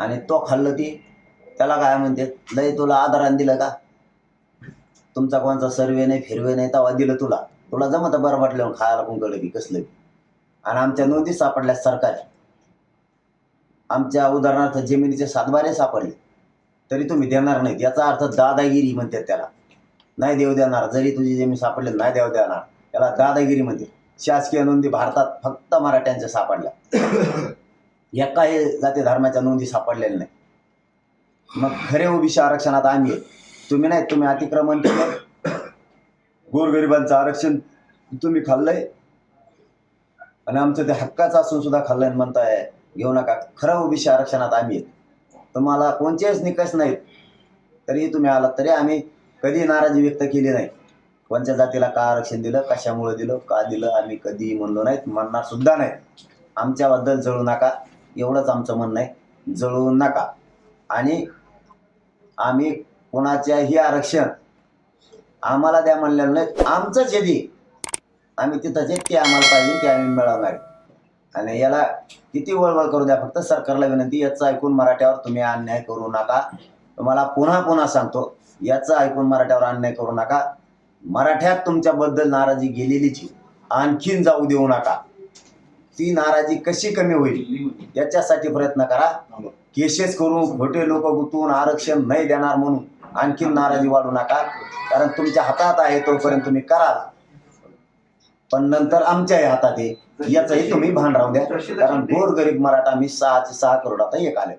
आणि तो खाल्लं ती. त्याला काय म्हणते लय तुला आदरान दिलं का? तुमचा कोणचा सर्वे नाही फिरवे नाही तेव्हा दिलं तुला. तुला जमत बरं वाटलं खायला कोण की कसलं बी. आणि आमच्या नोंदी सापडल्या सरकारी. आमच्या उदाहरणार्थ जमिनीचे सातबारे सापडले. तरी तुम्ही देणार नाहीत याचा अर्थ दादागिरी म्हणतात त्याला. नाही देऊ देणार. जरी तुझी जमीन सापडली नाही देऊ देणार. त्याला दादागिरी म्हणते शासकीय नोंदी भारतात फक्त मराठ्यांच्या सापडल्या. एकाही जाती धर्माच्या नोंदी सापडलेल्या नाही मग खरे ओबीसी आरक्षणात आम्ही तुम्ही नाही तुम्ही अतिक्रमण केलं. गोरगरिबांचं आरक्षण तुम्ही खाल्लंय. आणि आमचं ते हक्काचं असून सुद्धा खाल्लंय आणि म्हणताय घेऊ नका. खरं ओबीसी आरक्षणात आम्ही आहेत तुम्हाला कोणतेच निकष नाहीत. तरीही तुम्ही आलात तरी आम्ही कधी नाराजी व्यक्त केली नाही. कोणत्या जातीला का आरक्षण दिलं कशामुळे दिलं का दिलं आम्ही कधी म्हणलो नाहीत म्हणणार सुद्धा नाही आमच्याबद्दल जळू नका. एवढंच आमचं म्हणणं आहे. जळू नका. आणि आम्ही कोणाच्याही आरक्षण आम्हाला द्या म्हणलेलं नाही. आमचंच यदी आम्ही तिथं जे ते आम्हाला पाहिजे ते आम्ही मिळवणार आणि याला किती वळवळ करू द्या फक्त सरकारला विनंती याचं ऐकून मराठ्यावर तुम्ही अन्याय करू नका. तुम्हाला पुन्हा पुन्हा सांगतो याचं ऐकून मराठ्यावर अन्याय करू नका. मराठ्यात तुमच्याबद्दल नाराजी गेलेलीची आणखीन जाऊ देऊ नका. ती नाराजी कशी कमी होईल? याच्यासाठी प्रयत्न करा. केसेस करून खोटे लोक गुंतवून आरक्षण नाही देणार म्हणून आणखीन नाराजी वाढू नका. कारण तुमच्या हातात आहे तोपर्यंत तुम्ही कराल पण नंतर आमच्याही हातात आहे. याचंही तुम्ही भान राहू द्या. कारण गोर गरीब मराठा मी सहाचे सहा करोड आता एक आले